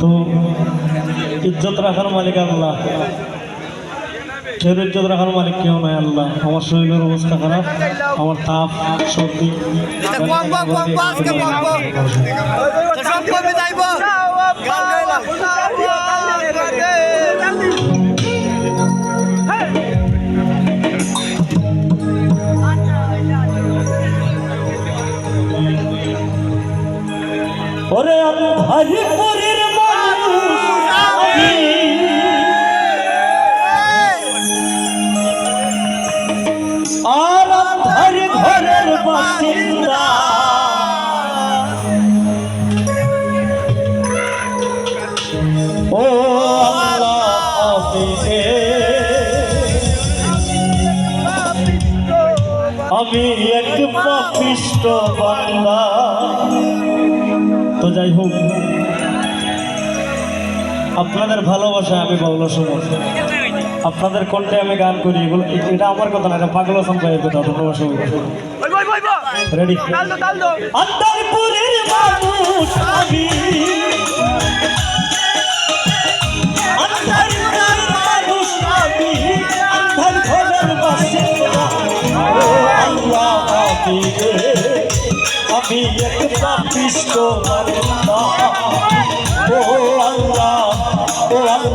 তো ইজ্জত রাখার মালিক আল্লাহ। কেউ ইজ্জত রাখার মালিক কেউ নাই আল্লাহ। আমার শরীরের অবস্থা খারাপ আমার তাপ সর্দি। কম ওরে আন্ধারি পরের মানুষ। আমি। আর আন্ধারি ঘরের বাসিন্দা। ও আমি এক পাপিষ্ট বান্দা। তো যাই হোক আপনাদের ভালোবাসা আমি বাউল সময় আপনাদের কণ্ঠে আমি গান করি এগুলো এটা আমার কথা না এটা পাগল হাসান ভাইয়ের কথা ভালোবাসা সবাই রেডি মানুষ আমি। আমি এক পাপিষ্ট ও আল্লাহ ও আল্লাহ।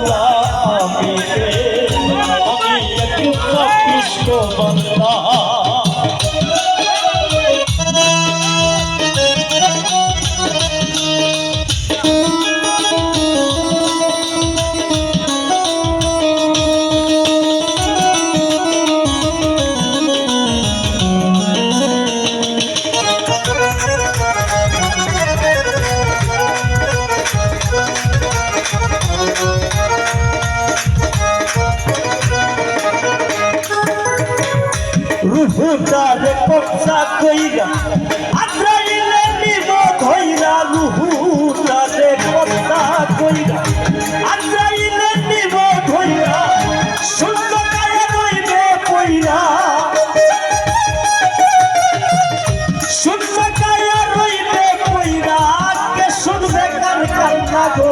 রুহুটারে কবজা কইরা। আদ্রাইলে নিব ধইরা রুহুটারে কবজা কইরা। আদ্রাইলে নিব ধইরা শূন্য কায়ে রইবে কইরা শূন্য কায়ে রইবে কইরা কে শুনবে কার কান্না গো।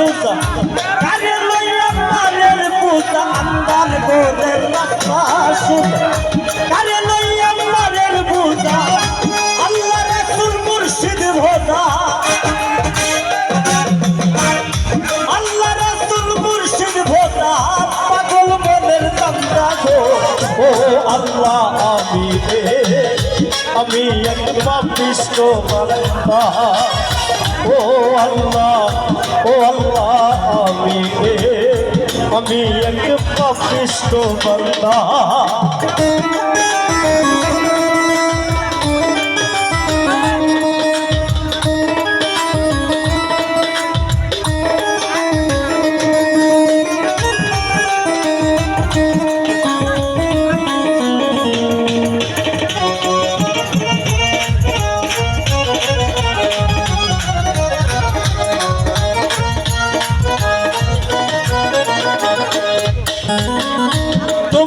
সোজা। কারে লইয়া মারের পূজা আন্ধার করে রাস্তা সোজা। কারে লইয়া মারের পূজা আল্লাহ রাসূল মুর্শিদ ভোজা। আল্লাহ রাসূল মুর্শিদ ভোজা, পাগল মনের কান্দা গো। ও আল্লাহ, আমি আমি একবার বান্দা ও আল্লাহ ও আল্লাহ আমি আমি একবার পাপিষ্ট বান্দা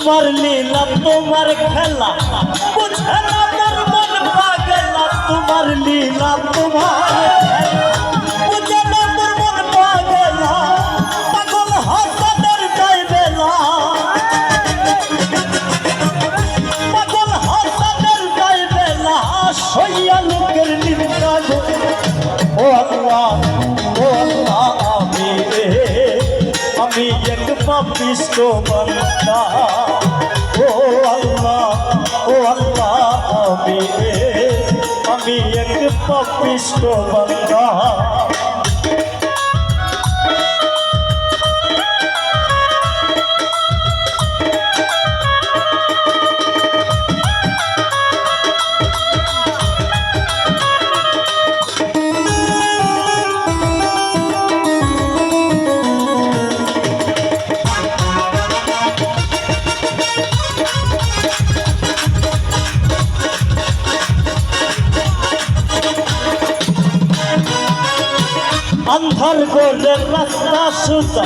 তোমার লীলা তোমার খেলা। বুঝে না তোমার লীলা তোমার সব বিশ্ব বান্দা ও আল্লাহ ও আল্লাহ আমি আমি এক পাপিষ্ট বান্দা গোলের রাস্তা সুতা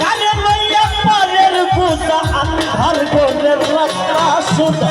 কানে লইয়া পারের পুতা আন্ধার গোলের রাস্তা সুতা